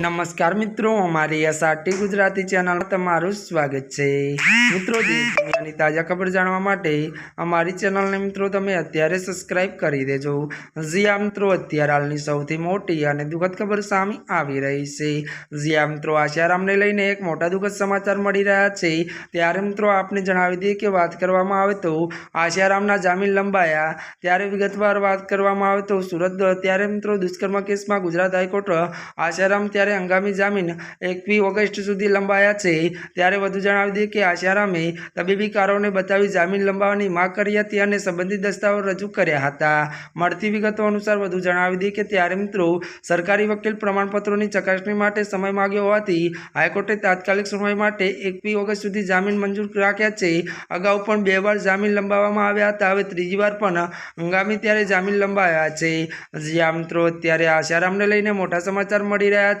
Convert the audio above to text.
નમસ્કાર મિત્રો, અમારી એસઆરટી ગુજરાતી ચેનલ તમારું સ્વાગત છે. મિત્રો, દેશ દુનિયાની તાજા ખબર જાણવા માટે અમારી ચેનલને મિત્રો તમે અત્યારે સબસ્ક્રાઇબ કરી દેજો. જી આ મિત્રો, અત્યારે હાલની સૌથી મોટી અને દુઃખદ ખબર સામે આવી રહી છે. જી આ મિત્રો આશારામને લઈને એક મોટા દુઃખદ સમાચાર મળી રહ્યા છે. ત્યારે મિત્રો, આપને જણાવી દઈએ કે વાત કરવામાં આવે તો આશારામના જામીન લંબાયા. ત્યારે વિગતવાર વાત કરવામાં આવે તો સુરત ત્યારે મિત્રો દુષ્કર્મ કેસમાં ગુજરાત હાઈકોર્ટ આશારામ ત્યારે હંગામી જામીન એકવી ઓગસ્ટ સુધી લંબાયા છે. ત્યારે વધુ જણાવી દઈએ કે આશારામે તબીબી કારણોને બતાવી જામીન લંબાવવાની માંગ કરી હતી અને સંબંધિત દસ્તાવેજ રજૂ કર્યા હતા. મળતી વિગતો અનુસાર વધુ જણાવી દઈએ કે ત્યારે મિત્રો સરકારી વકીલ પ્રમાણપત્રોની ચકાસણી માટે સમય માગ્યો હોવાથી હાઈકોર્ટે તાત્કાલિક સુનાવણી માટે એકવી ઓગસ્ટ સુધી જામીન મંજૂર રાખ્યા છે. અગાઉ પણ બે વાર જામીન લંબાવવામાં આવ્યા હતા. હવે ત્રીજી વાર પણ હંગામી ત્યારે જામીન લંબાવ્યા છે. જ્યાં મિત્રો અત્યારે આશારામને લઈને મોટા સમાચાર મળી રહ્યા